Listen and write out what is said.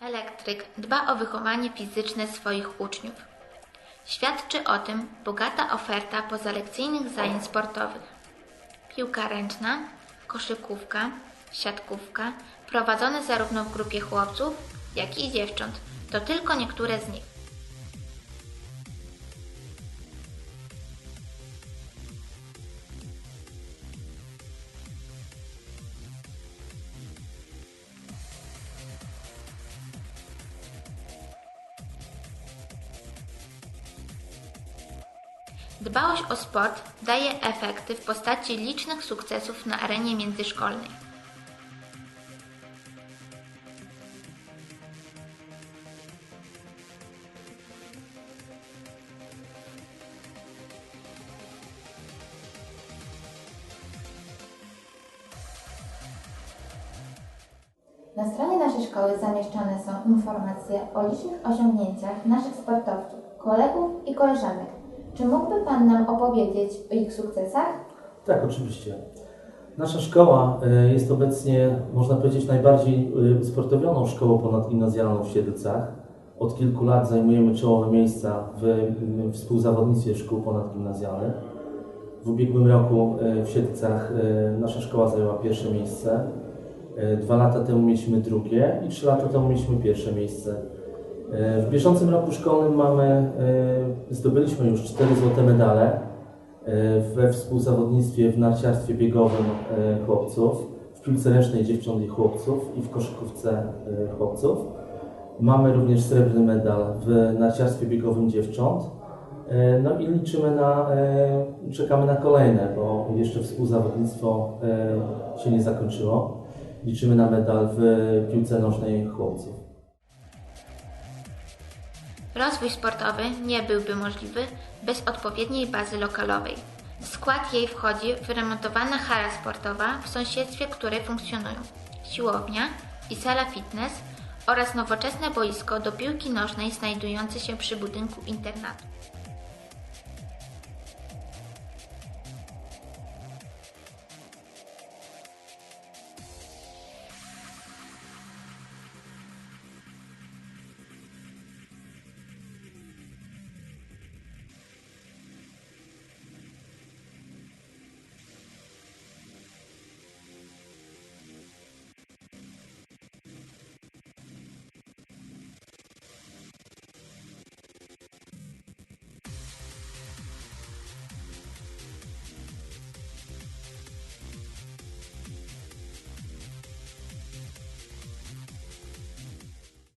Elektryk dba o wychowanie fizyczne swoich uczniów. Świadczy o tym bogata oferta pozalekcyjnych zajęć sportowych. Piłka ręczna, koszykówka, siatkówka, prowadzone zarówno w grupie chłopców, jak i dziewcząt. To tylko niektóre z nich. Dbałość o sport daje efekty w postaci licznych sukcesów na arenie międzyszkolnej. Na stronie naszej szkoły zamieszczane są informacje o licznych osiągnięciach naszych sportowców, kolegów i koleżanek. Czy mógłby Pan nam opowiedzieć o ich sukcesach? Tak, oczywiście. Nasza szkoła y, jest obecnie, można powiedzieć, najbardziej y, sportowioną szkołą ponadgimnazjalną w Siedlcach. Od kilku lat zajmujemy czołowe miejsca w współzawodnictwie szkół ponadgimnazjalnych. W ubiegłym roku y, w Siedlcach nasza szkoła zajęła pierwsze miejsce. Dwa lata temu mieliśmy drugie i trzy lata temu mieliśmy pierwsze miejsce. Y, W bieżącym roku szkolnym mamy, y, zdobyliśmy już cztery złote medale y, we współzawodnictwie w narciarstwie biegowym chłopców, w piłce ręcznej dziewcząt i chłopców i w koszykówce chłopców. Mamy również srebrny medal w narciarstwie biegowym dziewcząt. No i liczymy na, czekamy na kolejne, bo jeszcze współzawodnictwo się nie zakończyło. Liczymy na medal w piłce nożnej chłopców. Rozwój sportowy nie byłby możliwy bez odpowiedniej bazy lokalowej. W skład jej wchodzi wyremontowana hala sportowa, w sąsiedztwie której funkcjonują siłownia i sala fitness oraz nowoczesne boisko do piłki nożnej znajdujące się przy budynku internatu.